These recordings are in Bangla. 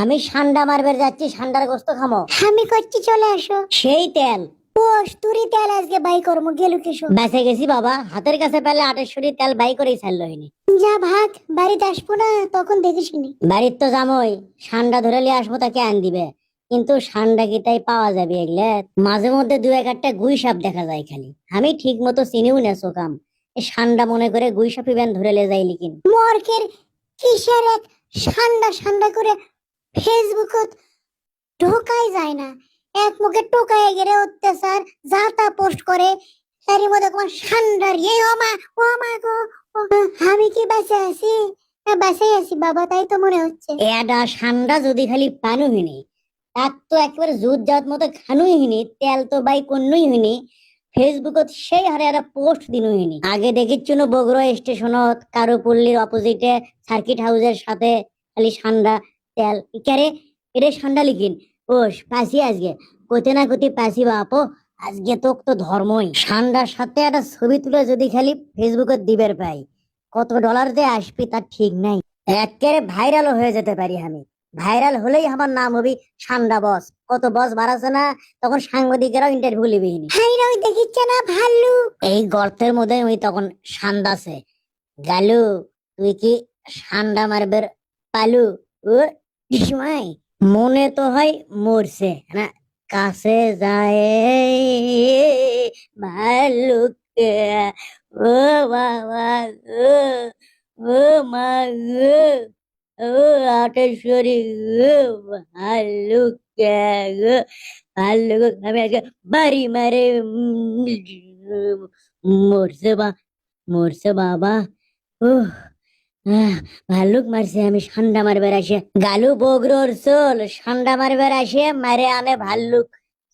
আমি সান্ডা মারবার যাচ্ছি সান্ডার গোস্ত খামো। আমি করছি চলে আসো। সেই তেল। তুরি তেল আজকে বাই করব গেলু কিশো বেঁচে গেছি বাবা। হাতের কাছে পেলে আটেশ্বরী তেল বাই করেই ছাড়লো হয়নি যা ভাগ বাড়িতে আসব না তখন বাড়ির তো জামই সান্ডা ধরে নিয়ে আসব তাকে আন দিবে। কিন্তু সান্ডা কি তাই পাওয়া যাবে এগুলো? মাঝে মধ্যে দু এক একটা গুই সাপ দেখা যায় খালি। আমি ঠিক মতো চিনিও না সোকাম। সান্ডা মনে করে গুই সাপি ব্যান ধরে লে যাই লিখিন মর্কের কিসের এক সান্ডা সান্ডা করে ফেসবুকত ঢোকাই যায় না। এক মুখে টোকায় গেলে অত্যাচার, যা তা পোস্ট করে, তারই মধ্যে তোমার সান্ডার। এই ও মা গো আমি কি বাঁচে আছি? বাঁচে আছি বাবা, তাই তো মনে হচ্ছে। এডা সান্ডা যদি খালি পানু হিনি তাক তো একেবারে জুত জাত মতো খানুই হিনি তেল তো বাই কন্নুই হিনি ফেসবুকত সেই হারে একটা পোস্ট দিনু হিনি আগে দেখিচ্ছুনো বগুড়া স্টেশনত কারুপল্লির অপোজিটে সার্কিট হাউসের সাথে খালি সান্ডা। তেল। ইকারে এটা সান্ডা লিখিন ওস পাসি আজকে কোতে না কোতে পাসি বাপো আজকে তো তো ধর্মই সান্ডার সাথে একটা ছবি তুলে যদি খালি ফেসবুকে দিবের পাই। কত ডলার দিয়ে আসবি তার ঠিক নাই। একেবারে ভাইরাল হয়ে যেতে পারি আমি। ভাইরাল হলেই আমার নাম হবি সান্ডা বস কত বস বাড়াছে না তখন সাংবাদিকেরাও ইন্টারভিউ লিবিনি ওই দেখিচ্ছে না ভাল্লু এই গর্তের মধ্যে ওই তখন সান্দাছে গালু তুই কি সান্ডা মারবের পালু? ও সময় মনে তো হয় মরছে। না কাছে যায় ভালুক ও বাবা গো ও মা ও আটেশ্বরী গো ভালুক গো ভাল্লুক আমি আজকে বাড়ি মারে মরছে বা মরছে বাবা। আহ, ভাল্লুক মারছে, আমি ঠান্ডা মারবার আসে। গালু বগরোর চোল ঠান্ডা মারবার আসে, মারে আনে ভাল্লুক।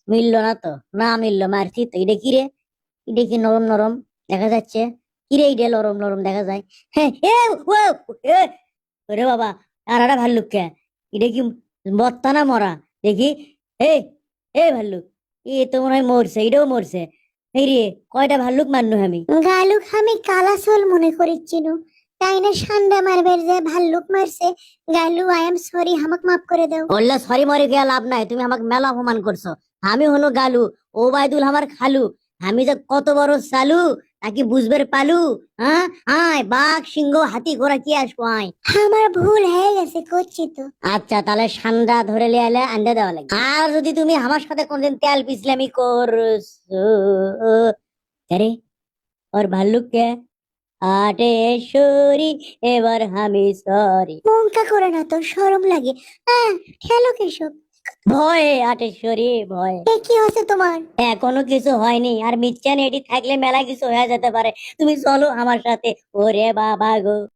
মিললো না তো, না মিললো, মারছি তো। এটা কি রে? এটা কি নরম নরম? দেখা যাচ্ছে। কিরে এটা নরম নরম দেখা যায়? হ্যাঁ ওরে বাবা আর একটা ভাল্লুক কে এটা কি বত্তা না মরা? দেখি। এই এ ভাল্লুক, এ তো মনে হয় মরছে, এটাও মরছে। এই রে, কয়টা ভাল্লুক মারনু আমি? গালুক আমি কালা কালাসোল মনে করেছিল তাই না সান্ডা মারবের যে ভাল্লুক মারছে গালু আই এম সরি হামাক মাফ করে দাও বললে সরি মরে গিয়া লাভ নাই তুমি আমাকে মেলা অপমান করছ আমি হলো গালু ও বাইদুল আমার খালু আমি যে কত বড় চালু তাকে বুঝবার পালু হ্যাঁ আয় বাঘ সিংহ হাতি ঘোড়া কি আসব আয় আমার ভুল হয়ে গেছে করছি তো আচ্ছা তাহলে সান্ডা ধরে লিয়ে এলে আন্ডা দেওয়া লাগবে আর যদি তুমি আমার সাথে কোনদিন তেল পিছলামি করছ আরে ওর ভাল্লুক কে আটেশ্বরী এবার আমি সরি। মঙ্কা করে না তো সরম লাগে। হ্যাঁ খেলো কেশব। ভয়ে আটেশ্বরী ভয়। এ কি হয়েছে তোমার? এখনও কিছু হয়নি আর মিথ্যা এটি থাকলে মেলা কিছু হয়ে যেতে পারে। তুমি চলো আমার সাথে। ওরে বাবা গো।